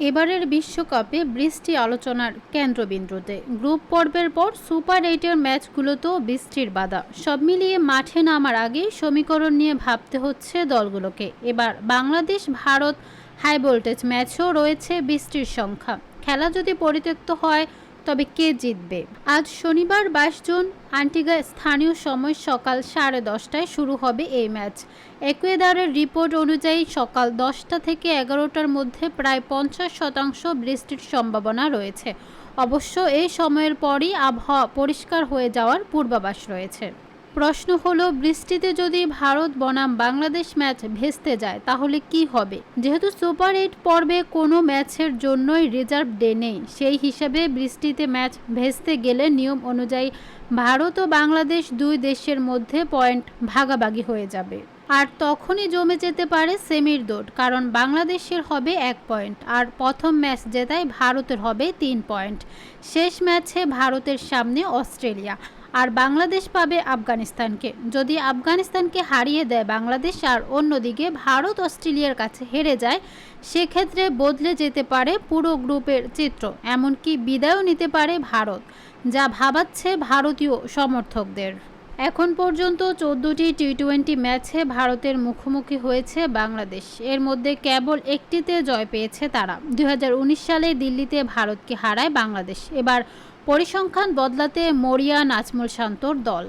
এবারের বিশ্বকাপে বৃষ্টি আলোচনার কেন্দ্রবিন্দুতে। গ্রুপ পর্বের পর সুপার এইটের ম্যাচগুলোতেও বৃষ্টির বাধা। সব মিলিয়ে মাঠে নামার আগে সমীকরণ নিয়ে ভাবতে হচ্ছে দলগুলোকে। এবার বাংলাদেশ, ভারত, হাই ভোল্টেজ ম্যাচও রয়েছে বৃষ্টির সংখ্যা। খেলা যদি পরিত্যক্ত হয় তবে কে জিতবে? আজ শনিবার বাইশ জুন, আন্টিগা স্থানীয় সময় সকাল সাড়ে দশটায় শুরু হবে এই ম্যাচ। একুয়েদারের রিপোর্ট অনুযায়ী সকাল দশটা থেকে এগারোটার মধ্যে প্রায় পঞ্চাশ শতাংশ বৃষ্টির সম্ভাবনা রয়েছে। অবশ্য এই সময়ের পরই আবহাওয়া পরিষ্কার হয়ে যাওয়ার পূর্বাভাস রয়েছে। প্রশ্ন হলো, বৃষ্টিতে যদি ভারত বনাম বাংলাদেশ ম্যাচ ভেস্তে যায়, তাহলে কি হবে? যেহেতু সুপার এইট পর্বে কোনো ম্যাচের জন্যই রিজার্ভ ডে নেই, সেই হিসাবে বৃষ্টিতে ম্যাচ ভেস্তে গেলে নিয়ম অনুযায়ী ভারত ও বাংলাদেশ দুই দেশের মধ্যে পয়েন্ট ভাগাভাগি হয়ে যাবে। আর তখনই জমে যেতে পারে সেমির দৌড়, কারণ বাংলাদেশের হবে এক পয়েন্ট, আর প্রথম ম্যাচ জেতায় ভারতের হবে তিন পয়েন্ট। শেষ ম্যাচে ভারতের সামনে অস্ট্রেলিয়া। আর বাংলাদেশ পাবে আফগানিস্তানকে। যদি আফগানিস্তানকে হারিয়ে দেয় বাংলাদেশ আর অন্যদিকে ভারত অস্ট্রেলিয়ার কাছে হেরে যায়, সেক্ষেত্রে বদলে যেতে পারে পুরো গ্রুপের চিত্র, এমনকি বিদায়ও নিতে পারে ভারত, যা ভাবাচ্ছে ভারতীয় সমর্থকদের। এখন পর্যন্ত চোদ্দোটি টি টোয়েন্টি ম্যাচে ভারতের মুখোমুখি হয়েছে বাংলাদেশ। এর মধ্যে কেবল একটিতে জয় পেয়েছে তারা। দুই হাজার উনিশ সালে দিল্লিতে ভারতকে হারায় বাংলাদেশ। এবার পরিসংখ্যান বদলাতে মরিয়া নাজমুল শান্তর দল।